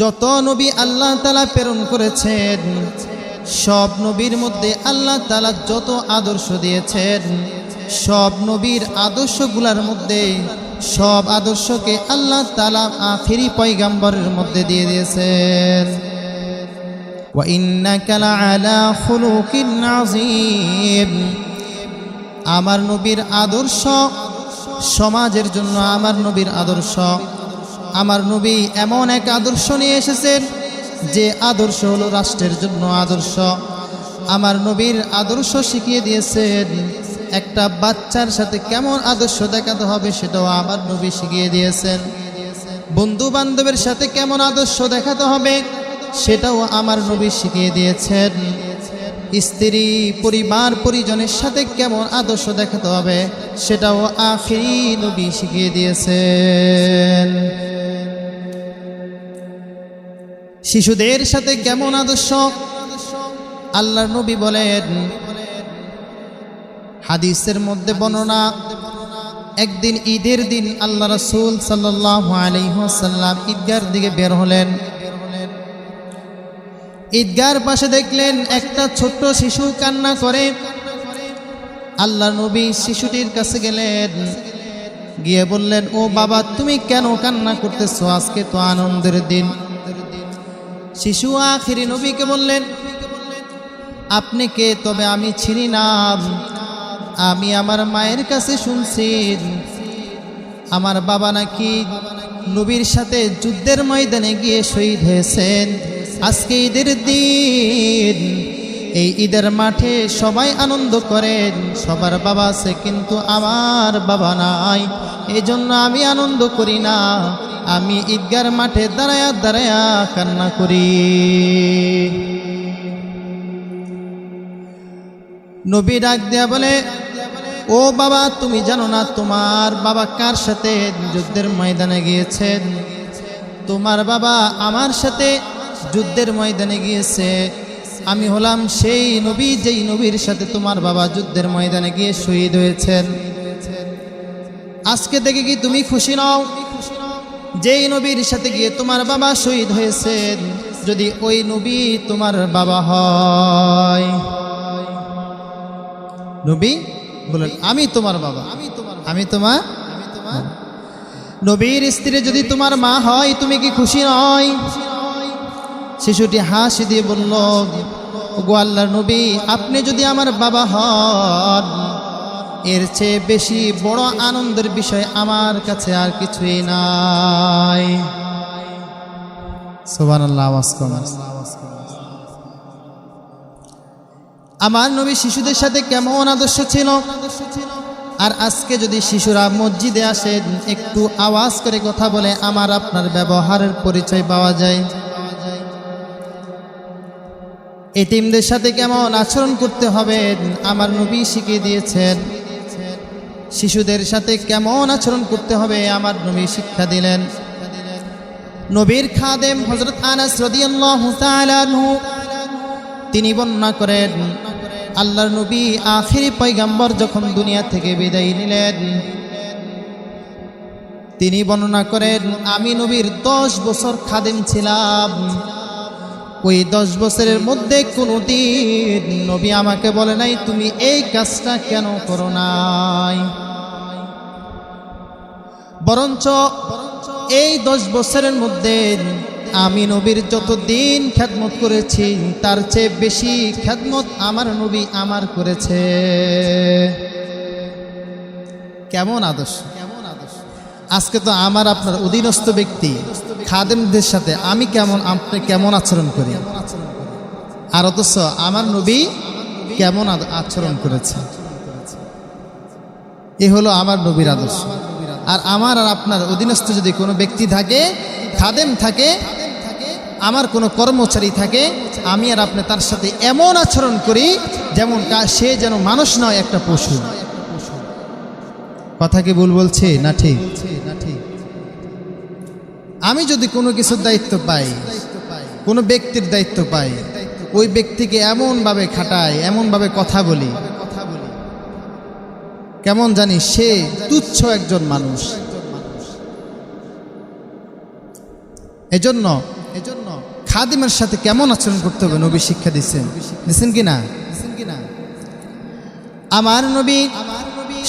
যত নবী আল্লাহ তালা প্রেরণ করেছেন, সব নবীর মধ্যে আল্লাহ তালা যত আদর্শ দিয়েছেন, সব নবীর আদর্শগুলার মধ্যে সব আদর্শকে আল্লাহ তালা আখেরি পয়গাম্বরের মধ্যে দিয়ে দিয়েছেন। আমার নবীর আদর্শ সমাজের জন্য, আমার নবীর আদর্শ আমার নবী এমন এক আদর্শ নিয়ে এসেছেন যে আদর্শ হলো রাষ্ট্রের জন্য আদর্শ। আমার নবীর আদর্শ শিখিয়ে দিয়েছেন, একটা বাচ্চার সাথে কেমন আদর্শ দেখাতে হবে সেটাও আমার নবী শিখিয়ে দিয়েছেন। বন্ধু বান্ধবের সাথে কেমন আদর্শ দেখাতে হবে সেটাও আমার নবী শিখিয়ে দিয়েছেন। স্ত্রী, পরিবার, পরিজনের সাথে কেমন আদর্শ দেখাতে হবে সেটাও আখিরি নবী শিখিয়ে দিয়েছেন। শিশুদের সাথে কেমন আদর্শ? আল্লাহর নবী বলেন, হাদিসের মধ্যে বর্ণনা, একদিন ঈদের দিন আল্লাহ রসুল আলহিহাসাল্লাম ঈদগার দিকে বের হলেন। ঈদগার পাশে দেখলেন একটা ছোট্ট শিশু কান্না করে। আল্লাহ নবী শিশুটির কাছে গেলেন, গিয়ে বললেন, ও বাবা, তুমি কেন কান্না করতেছো? আজকে তো আনন্দের দিন। শিশু আখিরি নবীকে বললেন, আপনি কে? তবে আমি ছিনি নাম আমি আমার মায়ের কাছে শুনছি। আমার বাবা নাকি নবীর সাথে যুদ্ধের ময়দানে গিয়ে শহীদ হয়েছেন। আজকে ঈদের দিন। এই ঈদের মাঠে সবাই আনন্দ করেন। সবার বাবা আছে কিন্তু আমার বাবা নাই। এই জন্য আমি আনন্দ করি না। আমি ঈদগার মাঠে দাঁড়ায়া দাঁড়ায়া কান্না করি। নবী ডাক দেয়া বলে, ও বাবা, তুমি জানো না তোমার বাবা কার সাথে যুদ্ধের ময়দানে গিয়েছেন? তোমার বাবা আমার সাথে যুদ্ধের ময়দানে গিয়েছে। আমি হলাম সেই নবী যেই নবীর সাথে তোমার বাবা যুদ্ধের ময়দানে গিয়ে শহীদ হয়েছেন। আজকে দেখে কি তুমি খুশি নও? যেই নবীর সাথে গিয়ে তোমার বাবা শহীদ হয়েছেন, যদি ওই নবী তোমার বাবা হয়। নবী বলেন, আমি তোমার বাবা। আমি তোমার আমি তোমার নবীর স্ত্রী যদি তোমার মা হয়, তুমি কি খুশি নয়? শিশুটি হাসি দিয়ে বলল গো নবী, আপনি যদি আমার বাবা হন, এর চেয়ে বেশি বড় আনন্দের বিষয় আমার কাছে আর কিছুই নাই। আমার নবী শিশুদের সাথে কেমন আদর্শ ছিল? আর আজকে যদি শিশুরা মসজিদে আসেন একটু আওয়াজ করে কথা বলে, আমার আপনার ব্যবহারের পরিচয় পাওয়া যায়। এতিমদের সাথে কেমন আচরণ করতে হবে? আমার নবী শিখিয়ে দিয়েছেন। শিশুদের সাথে কেমন আচরণ করতে হবে? আমার নবী শিক্ষা দিলেন। নবীর খাদেম হজরত আনাস তিনি বর্ণনা করেন, আল্লাহর নবী আখিরি পয়গাম্বর যখন দুনিয়া থেকে বিদায় নিলেন, তিনি বর্ণনা করেন, আমি নবীর দশ বছর খাদেম ছিলাম। ওই দশ বছরের মধ্যে কোনোদিন নবী আমাকে বলে নাই, তুমি এই কাজটা কেন করো নাই? বরঞ্চ এই দশ বছরের মধ্যে আমি নবীর যত দিন খ্যাতমত করেছি, তার চেয়ে বেশি খ্যাতমত আমার নবী আমার করেছে। কেমন আদর্শ কেমন আদর্শ? আজকে তো আমার আপনার অধীনস্থ ব্যক্তি। খাদেমদের সাথে আমি কেমন, আপনি কেমন আচরণ করি? আর অথচ আমার নবী কেমন আচরণ করেছে? এ হলো আমার নবীর আদর্শ। আর আমার আর আপনার অধীনস্থ যদি কোনো ব্যক্তি থাকে, খাদেম থাকে, আমার কোনো কর্মচারী থাকে, আমি আর আপনি তার সাথে এমন আচরণ করি যেমন সে যেন মানুষ নয়, একটা পশু। কথা কি ভুল বলছে? না ঠিক না ঠিক? আমি যদি কোনো কিছুর দায়িত্ব পাই, কোনো ব্যক্তির দায়িত্ব পাই, ওই ব্যক্তিকে এমনভাবে খাটাই, এমনভাবে কথা বলি, কেমন জানি সে তুচ্ছ একজন মানুষ। এজন্য খাদিমের সাথে কেমন আচরণ করতে হবে, নবী শিক্ষা দিচ্ছেন। দিচ্ছেন কি না? আমার নবী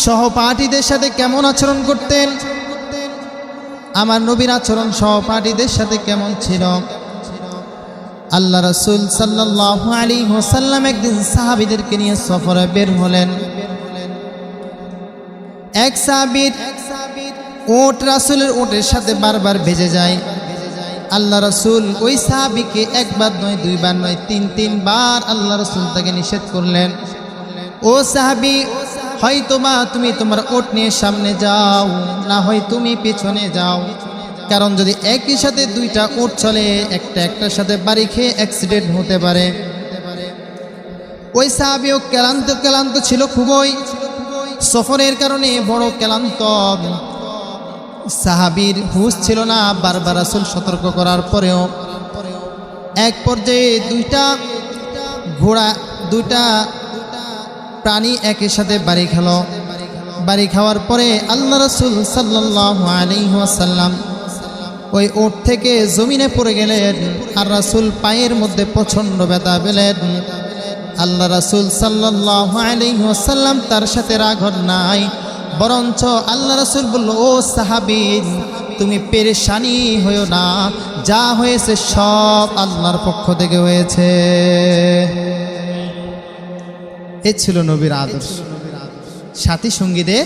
সহপাঠীদের সাথে কেমন আচরণ করতেন? আমার নবীর আচরণ সহপাঠীদের সাথে কেমন ছিল? আল্লাহ রসুল সাল্লাহ আলী হোসাল্লাম একদিন সাহাবিদেরকে নিয়ে সফরে বের হলেন। এক সাহাবির ওট রাসুলের ওটের সাথে বারবার ভেজে যায়। আল্লাহ রসুল ওই সাহাবিকে একবার নয়, দুইবার নয়, তিন, তিনবার আল্লাহ রসুল তাকে নিষেধ করলেন। ও সাহাবি হয়তো বা তুমি তোমার ওট নিয়ে সামনে যাও, না হয় তুমি পেছনে যাও। কারণ যদি একই সাথে দুইটা ওট চলে, একটা একটার সাথে বাড়ি খেয়ে অ্যাক্সিডেন্ট হতে পারে। ওই সাহাবিও ক্লান্ত ক্লান্ত ছিল খুবই। সফরের কারণে বড় ক্লান্ত। সাহাবির হুশ ছিল না বারবার আসল সতর্ক করার পরেও। এক পর্যায়ে দুইটা ঘোড়া, দুইটা প্রাণী একই সাথে বাড়ি খেল। বাড়ি খাওয়ার পরে আল্লাহ রসুল সাল্লাহ আলিহাসাল্লাম ওই ওট থেকে জমিনে পড়ে গেলেন আর রাসুল পায়ের মধ্যে প্রচণ্ড ব্যথা পেলেন। আল্লাহ রাসুল সাল্লাহ আলিহাসাল্লাম তার সাথে রাঘর নাই, বরঞ্চ আল্লাহ রাসুল বলল, ও সাহাবিন তুমি পেরেশানি হয়েও না, যা হয়েছে সব আল্লাহর পক্ষ থেকে হয়েছে। এ ছিল নবীর আদর্শ। সাথী সঙ্গীদের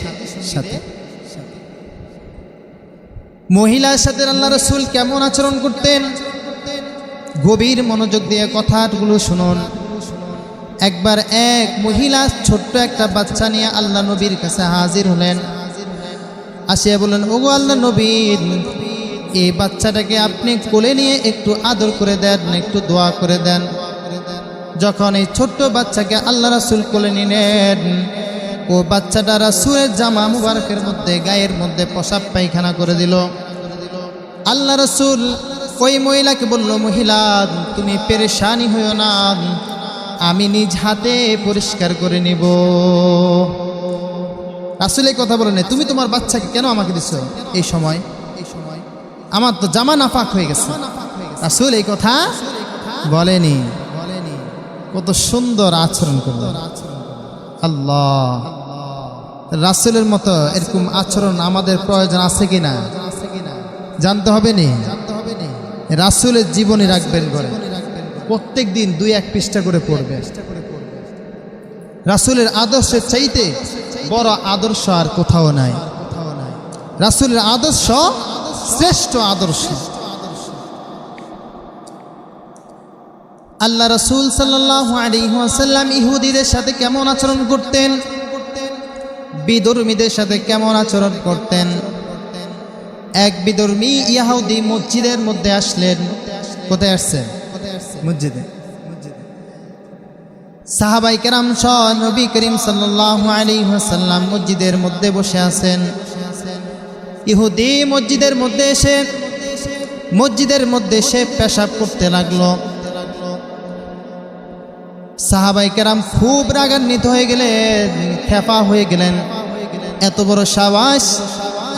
সাথে। মহিলার সাথে আল্লাহ রসুল কেমন আচরণ করতেন? গভীর মনোযোগ দিয়ে কথাগুলো শুনুন। একবার এক মহিলা ছোট্ট একটা বাচ্চা নিয়ে আল্লাহ নবীর কাছে হাজির হলেন। আসিয়া বললেন, ওগো আল্লাহ নবীর এই বাচ্চাটাকে আপনি কোলে নিয়ে একটু আদর করে দেন, একটু দোয়া করে দেন। যখন এই ছোট্ট বাচ্চাকে আল্লাহ রাসুল কোলে নিলেন, ও বাচ্চাটা রাসুলের জামা মুবারকের মধ্যে, গায়ের মধ্যে পোশাক পায়খানা করে দিল। আল্লাহ রসুল ওই মহিলাকে বলল, মহিলা, তুমি পেরেশানি হইও না, আমি নিজ হাতে পরিষ্কার করে নিব। এই কথা বলে তুমি তোমার বাচ্চাকে কেন আমাকে দিছ এই সময় এই সময়? আমার তো জামা নাফাক হয়ে গেছে। রাসুল এই কথা বলেনি। কত সুন্দর আচরণ করল। আল্লাহ। রাসুলের মতো এরকম আচরণ আমাদের প্রয়োজন আছে কিনা জানতে হবে নি? রাসুলের জীবনী রাখবেন করে প্রত্যেক দিন দুই এক পৃষ্ঠা করে পড়বে। রাসুলের আদর্শের চাইতে বড় আদর্শ আর কোথাও নাই। রাসুলের আদর্শ শ্রেষ্ঠ আদর্শ। আল্লাহ রসুল আলিহাসাল্লাম ইহুদিদের সাথে কেমন আচরণ করতেন? বিধর্মীদের সাথে কেমন আচরণ করতেন? এক বিধর্মী ইয়াহুদি মসজিদের মধ্যে আসলেন। কোথায় আসছেন মসজিদে। সাহাবাই কেরাম সহ নবী করিম হাসাল্লাম মসজিদের মধ্যে বসে আছেন। ইহুদি মসজিদের মধ্যে এসে মসজিদের মধ্যে সে পেশাব করতে লাগল। সাহাবাই কেরাম খুব রাগান্বিত হয়ে গেলেন খেপা হয়ে গেলেন। এত বড় সাবাস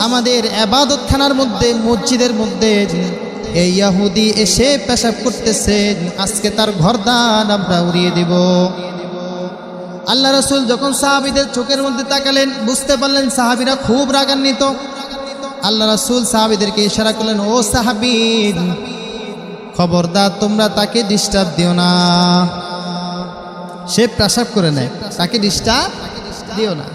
আমাদের আবাদতখানার মধ্যে, মসজিদের মধ্যে। এই ইয়াহুদি এসে পেশাব করতেছে, আজকে তার ঘরদান আমরা উড়িয়ে দিব। আল্লাহ রসুল যখন সাহাবিদের চোখের মধ্যে তাকালেন, বুঝতে পারলেন সাহাবিরা খুব রাগান্বিত। আল্লাহ রসুল সাহাবিদেরকে ইশারা করলেন, ও সাহাবিদ খবরদার তোমরা তাকে ডিস্টার্ব দিও না। সে প্রসাব করে নেয়, তাকে ডিস্টার্ব দিও না।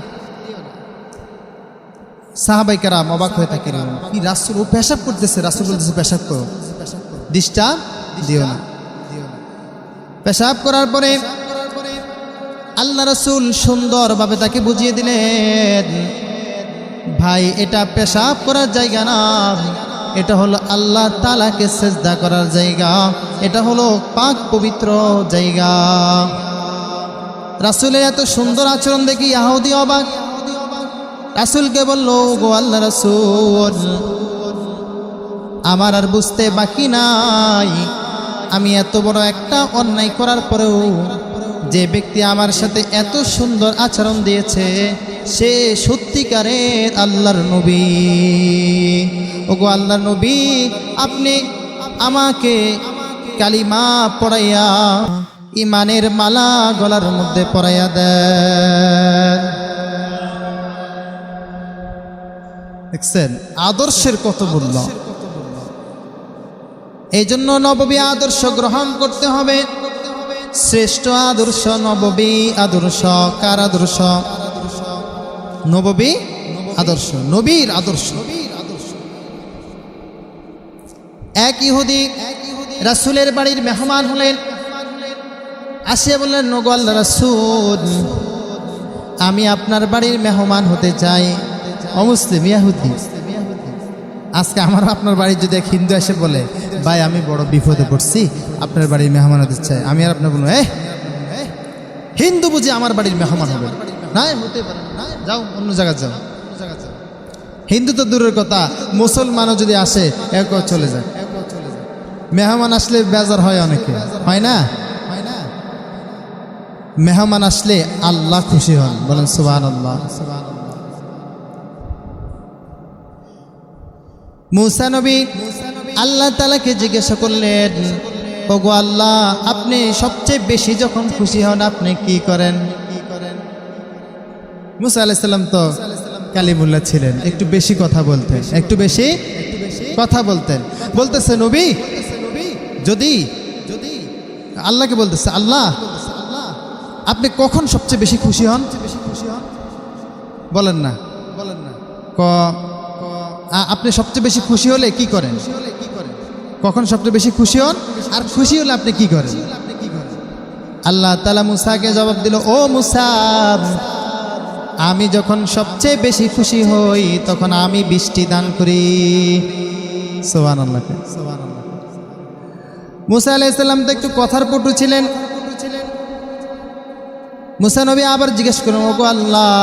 সাহাবাইকারাম অবাক হয়ে থাকে কি রাসুল, ও পেশাব করতেছে, রাসুল বলতেছে, পেশাব করো। ডিস্টার্ব দিও না। পেশাব করার পরে আল্লাহ রসুল সুন্দরভাবে তাকে বুঝিয়ে দিলেন, ভাই, এটা পেশাব করার জায়গা না। এটা হলো আল্লাহ তালাকে সেজদা করার জায়গা। এটা হলো পাক পবিত্র জায়গা। রাসুলের এত সুন্দর আচরণ দেখি ইয়াহুদি অবাক। রাসুলকে বলল গো আল্লাহ রাসুল, আমার আর বুঝতে বাকি নাই। আমি এত বড় একটা অন্যায় করার পরেও যে ব্যক্তি আমার সাথে এত সুন্দর আচরণ দিয়েছে, সে সত্যিকারের আল্লাহর নবী। ও গো আল্লাহর নবী, আপনি আমাকে কালিমা পড়াইয়া ইমানের মালা গলার মধ্যে পড়াইয়া দেন দেখছেন? আদর্শের কত মূল্য। এই জন্য নববী আদর্শ গ্রহণ করতে হবে। শ্রেষ্ঠ আদর্শ নববী আদর্শ। কার আদর্শ? নববী আদর্শ। নবীর আদর্শ। এক ইহুদি রাসুলের বাড়ির মেহমান হলেন। আসে বললেন নগো আল্লাহ আমি আপনার বাড়ির মেহমান হতে চাই। অমুসলিম ইয়াহুদি। আজকে আমার আপনার বাড়ির যদি এক হিন্দু এসে বলে, ভাই, আমি বড় বিপদে পড়ছি, আপনার বাড়ির মেহমান হতে চাই। আমি আর আপনার বলব এ হিন্দু বুঝি আমার বাড়ির মেহমান হবে। না হতে পারে না। যাও, অন্য জায়গায় যাও। হিন্দু তো দূরের কথা, মুসলমানও যদি আসে এক চলে যায়। মেহমান আসলে বেজার হয় অনেকে, হয় না? মেহমান আসলে আল্লাহ খুশি হন। বলেন সুবাহ আল্লাহ মুসা নবী আল্লাহ তালাকে জিজ্ঞাসা করলেন, ওগো আল্লাহ, আপনি সবচেয়ে বেশি যখন খুশি হন, আপনি কি করেন? মুসা আলাইসাল্লাম তো কালিমুল্লাহ ছিলেন, একটু বেশি কথা বলতেন, একটু বেশি কথা বলতেন। বলতেছে, নবী, যদি আল্লাহকে বলতেছে, আল্লাহ আপনি কখন সবচেয়ে বেশি খুশি হন? বলেন না। বলেন না ক আপনি সবচেয়ে বেশি খুশি হলে কি করেন? কখন সবচেয়ে বেশি খুশি হন? আর খুশি হলে আপনি কি করেন? আল্লাহ তালা মুসাকে জবাব দিল, ও মুসা, আমি যখন সবচেয়ে বেশি খুশি হই, তখন আমি বৃষ্টি দান করি। সোহান আল্লাহকে মুসা আলাইসাল্লাম তো একটু কথার পটু ছিলেন। মুসা নবী আবার জিজ্ঞেস করুন ওগো আল্লাহ,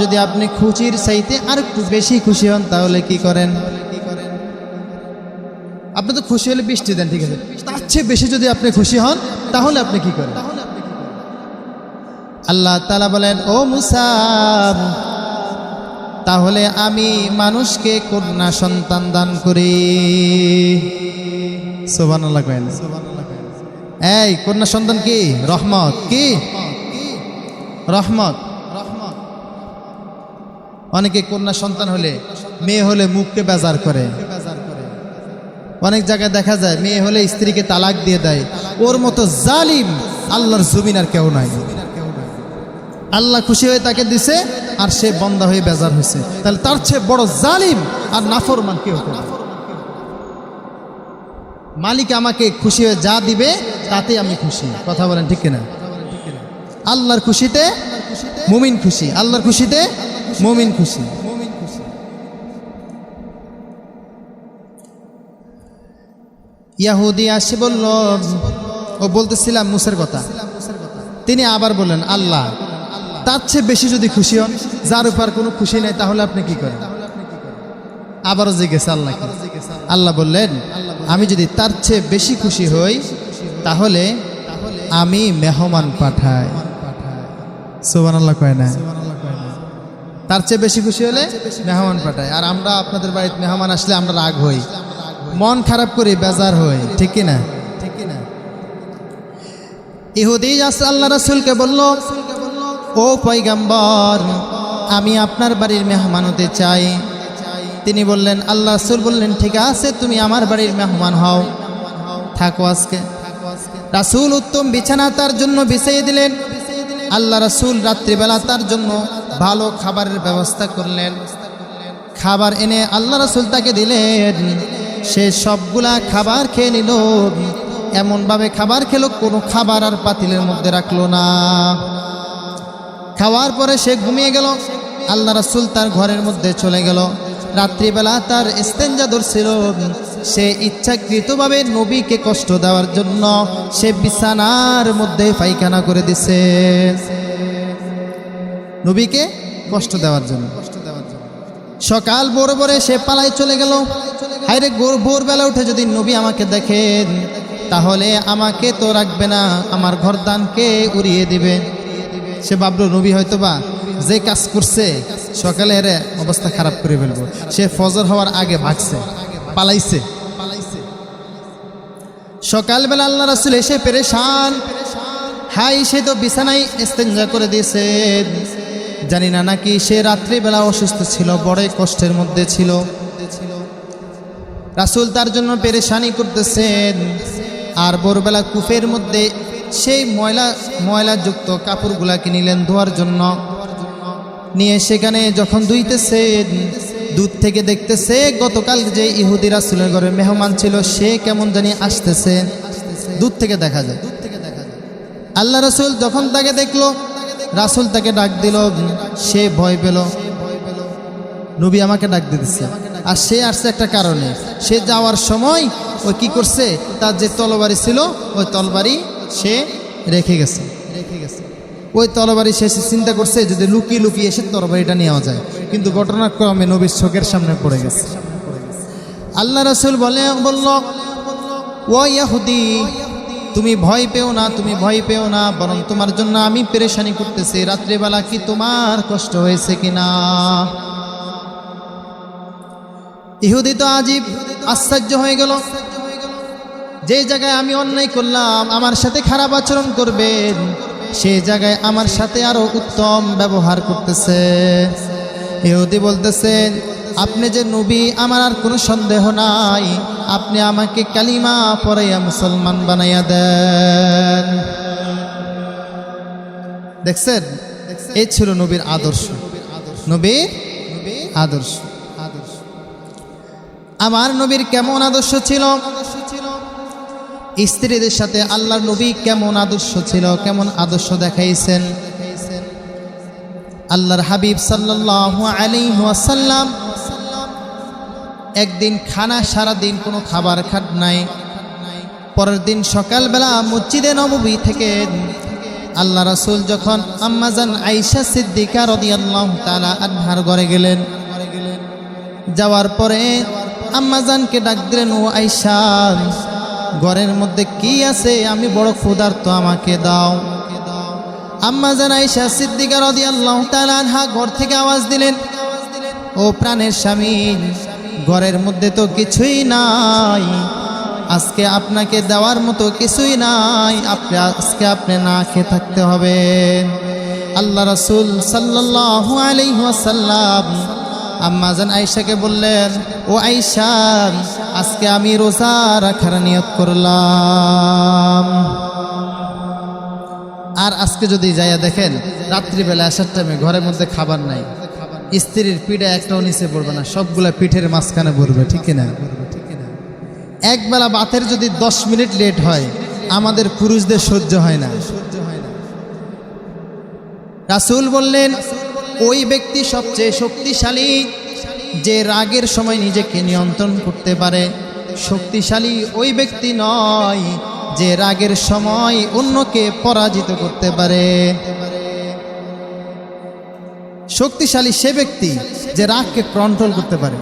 যদি আপনি খুশির চাইতে আর একটু বেশি খুশি হন, তাহলে কি করেন? আপনি তো খুশি হলে বৃষ্টি দেন, ঠিক আছে? তার চেয়ে বেশি যদি আপনি খুশি হন, তাহলে আপনি কি করেন? আল্লাহ তালা বলেন, ও মুসা, তাহলে আমি মানুষকে কন্যা সন্তান দান করি। সোবান এই, কন্যা সন্তান কি? রহমত। কি? রহমত। রহমত অনেকে কন্যা সন্তান হলে মেয়ে হলে মুখকে বেজার করে। অনেক জায়গায় দেখা যায় মেয়ে হলে স্ত্রীকে তালাক দিয়ে দেয়। ওর মতো জালিম আল্লাহর জমিন আর কেউ নাই। আল্লাহ খুশি হয়ে তাকে দিছে আর সে বন্দা হয়ে বেজার হয়েছে। তাহলে তার চেয়ে বড় জালিম আর নাফরমান কেউ হতে মালিক আমাকে খুশি হয়ে যা দিবে তাতে আমি খুশি। কথা বলেন ঠিক কিনা? আল্লাহর খুশিতে মুমিন খুশি। আল্লাহর খুশিতে মুমিন খুশি। ইয়াহুদি আসে বলল, ও বলতেছিলাম মুসের কথা। তিনি আবার বললেন, আল্লাহ, তার চেয়ে বেশি যদি খুশি হন, যার উপর কোনো খুশি নেই, তাহলে আপনি কি করেন? আবারও জিজ্ঞেস আল্লাহ আল্লাহ বললেন, আমি যদি তার চেয়ে বেশি খুশি হই, তাহলে আমি মেহমান পাঠাই। কয় না। তার চেয়ে বেশি খুশি হলে মেহমান পাঠায়। আর আমরা আপনাদের বাড়িতে মেহমান আসলে আমরা রাগ হই। মন খারাপ করি, বেজার হই। ঠিক কি না? ঠিক না ইহুদি আল্লাহ রাসুলকে বলল, ও পৈগম্বর আমি আপনার বাড়ির মেহমান হতে চাই। তিনি বললেন, আল্লাহ রাসুল বললেন, ঠিক আছে, তুমি আমার বাড়ির মেহমান হও। থাকো আজকে। রাসুল উত্তম বিছানা তার জন্য বিছিয়ে দিলেন। আল্লাহ রাসুল রাত্রিবেলা তার জন্য ভালো খাবারের ব্যবস্থা করলেন। খাবার এনে আল্লাহ রাসুল তাকে দিলেন। সে সবগুলা খাবার খেয়ে নিল। এমনভাবে খাবার খেলো, কোনো খাবার আর পাতিলের মধ্যে রাখল না। খাওয়ার পরে সে ঘুমিয়ে গেল। আল্লাহ রাসুল তার ঘরের মধ্যে চলে গেল। রাত্রিবেলা তার ইস্তেঞ্জা ধরছিল। সে ইচ্ছাকৃতভাবে নবীকে কষ্ট দেওয়ার জন্য সে বিছানার মধ্যে পায়খানা করে দিছে। নবীকে কষ্ট দেওয়ার জন্য। সকাল ভোর ভোরে সে পালায় চলে গেল। হাইরে ভোর ভোরবেলা উঠে যদি নবী আমাকে দেখেন, তাহলে আমাকে তো রাখবে না, আমার ঘরদানকে উড়িয়ে দিবে। সে ভাবলো, নবী হয়তো বা যে কাজ করছে সকালে অবস্থা খারাপ করে ফেলব। সে ফজর হওয়ার আগে ভাগছে, পালাইছে। সকালবেলা আল্লাহ রাসুল এসে পেরেশান। হাই সে তো বিছানায় ইস্তেঞ্জা করে দিয়েছে। জানি না নাকি সে রাত্রিবেলা অসুস্থ ছিল, বড়ই কষ্টের মধ্যে ছিল। রাসুল তার জন্য পেরেশানি করতেছেন। আর ভোরবেলা কুফের মধ্যে সেই ময়লা, ময়লাযুক্ত কাপড়গুলাকে নিলেন ধোয়ার জন্য। নিয়ে সেখানে যখন ধুইতেছেন দূর থেকে দেখতেছে, গতকাল যে ইহুদি রাসুলের ঘরে মেহমান ছিল, সে কেমন জানি আসতেছে। দূর থেকে দেখা যায়। আল্লাহ রাসুল যখন তাকে দেখল, রাসুল তাকে ডাক দিল, সে ভয় পেল। নবী আমাকে ডাক দিতেছে। আর সে আসছে একটা কারণে। সে যাওয়ার সময় ওই কি করছে, তার যে তলবাড়ি ছিল, ওই তলবাড়ি সে রেখে গেছে রেখে গেছে। ওই তলবাড়ি শেষে চিন্তা করছে যদি লুকিয়ে লুকিয়ে এসে তরবারিটা নেওয়া যায়। কিন্তু ঘটনাক্রমে নবীর চোখের সামনে পড়ে গেছে। আল্লাহ রসুল বলে, বলল, ও ইয়াহুদি, তুমি ভয় পেও না, তুমি ভয় পেও না, বরং তোমার জন্য আমি পেরেশানি করতেছি। রাত্রিবেলা কি তোমার কষ্ট হয়েছে কিনা? ইহুদি তো আজীব আশ্চর্য হয়ে গেল। যে জায়গায় আমি অন্যায় করলাম, আমার সাথে খারাপ আচরণ করবেন সেই জায়গায় আমার সাথে আরও উত্তম ব্যবহার করতেছে। ইহুদি বলতেছেন আপনি যে নবী, আমার আর কোনো সন্দেহ নাই। আপনি আমাকে কালিমা পড়াইয়া মুসলমান বানাইয়া দেন। দেখছেন? এই ছিল নবীর আদর্শ। নবীর আদর্শ আদর্শ। আমার নবীর কেমন আদর্শ ছিল? স্ত্রীদের সাথে আল্লাহর নবী কেমন আদর্শ ছিল, কেমন আদর্শ দেখাইছেন? আল্লাহর হাবিব সাল্লাল্লাহু আলাইহি ওয়াসাল্লাম একদিন খানা সারা দিন কোনো খাবার খাট নাই। পরের দিন সকালবেলা মসজিদে নববী থেকে আল্লাহ রাসুল যখন আম্মাজান আয়েশা সিদ্দিকা রাদিয়াল্লাহু তাআলা আনহার ঘরে গেলেন। যাওয়ার পরে আম্মাজানকে ডাক দিলেন, ও আইসা ঘরের মধ্যে কি আছে? আমি বড় ক্ষুধার্ত, আমাকে দাও। আম্মাজান আইসা সিদ্দিকা রাদিয়াল্লাহু তাআলা আনহা ঘর থেকে আওয়াজ দিলেন, ও প্রাণের স্বামী, ঘরের মধ্যে তো কিছুই নাই। আজকে আপনাকে দেওয়ার মতো কিছুই নাই। আপনি, আজকে আপনি না খেয়ে থাকতে হবে। আল্লাহ রসুল সাল্লাল্লাহু আলাইহি ওয়াসাল্লাম আম্মাজান আয়েশাকে বললেন, ও আয়েশা, আজকে আমি রোজা রাখার নিয়ত করলাম। আর আজকে যদি যাইয়া দেখেন, রাত্রিবেলা আসার টাইমে ঘরের মধ্যে খাবার নাই। স্ত্রীর পিঠে একটাও নিচে পড়বে না, সবগুলা পিঠের মাঝখানে পড়বে, ঠিক না? একবেলা বাতের যদি দশ মিনিট লেট হয়, আমাদের পুরুষদের সহ্য হয় না। রাসূল বললেন ওই ব্যক্তি সবচেয়ে শক্তিশালী, যে রাগের সময় নিজেকে নিয়ন্ত্রণ করতে পারে। শক্তিশালী ওই ব্যক্তি নয়, যে রাগের সময় অন্যকে পরাজিত করতে পারে। শক্তিশালী সে ব্যক্তি যে রাগকে কন্ট্রোল করতে পারে।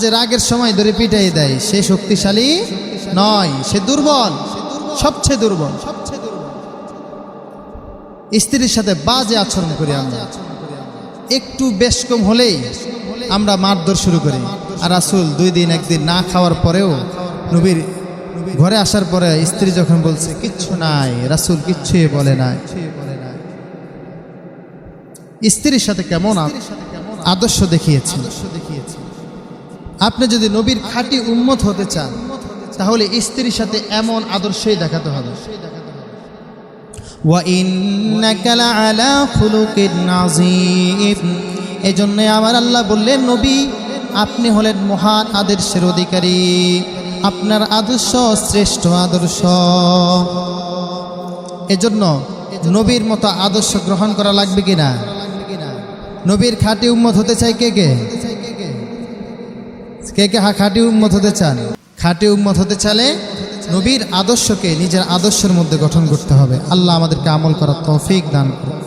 যে রাগের সময় ধরে পিটাই দেয়, সে শক্তিশালী নয়, সে দুর্বল, সবচেয়ে দুর্বল। স্ত্রীর সাথে বাজে আচরণ করি আমরা। একটু বেশ কম হলেই আমরা মারধর শুরু করি। আর রাসুল দুই দিন একদিন না খাওয়ার পরেও নবীর ঘরে আসার পরে স্ত্রী যখন বলছে, কিচ্ছু নাই, রাসুল কিচ্ছুই বলে নাই। স্ত্রীর সাথে কেমন আদর্শ দেখিয়েছে আপনি যদি নবীর খাঁটি উন্মত হতে চান, তাহলে স্ত্রীর সাথে এমন আদর্শই দেখাতে হবে। এজন্য আমার আল্লাহ বললেন, নবী, আপনি হলেন মহান আদর্শের অধিকারী, আপনার আদর্শ শ্রেষ্ঠ আদর্শ। এজন্য নবীর মতো আদর্শ গ্রহণ করা লাগবে কিনা নবীর খাঁটি উম্মত হতে চাই কে কে? কে কে? হা খাঁটি উম্মত হতে চান? খাঁটি উম্মত হতে চালে নবীর আদর্শকে নিজের আদর্শের মধ্যে গঠন করতে হবে। আল্লাহ আমাদেরকে আমল করার তৌফিক দান করুন।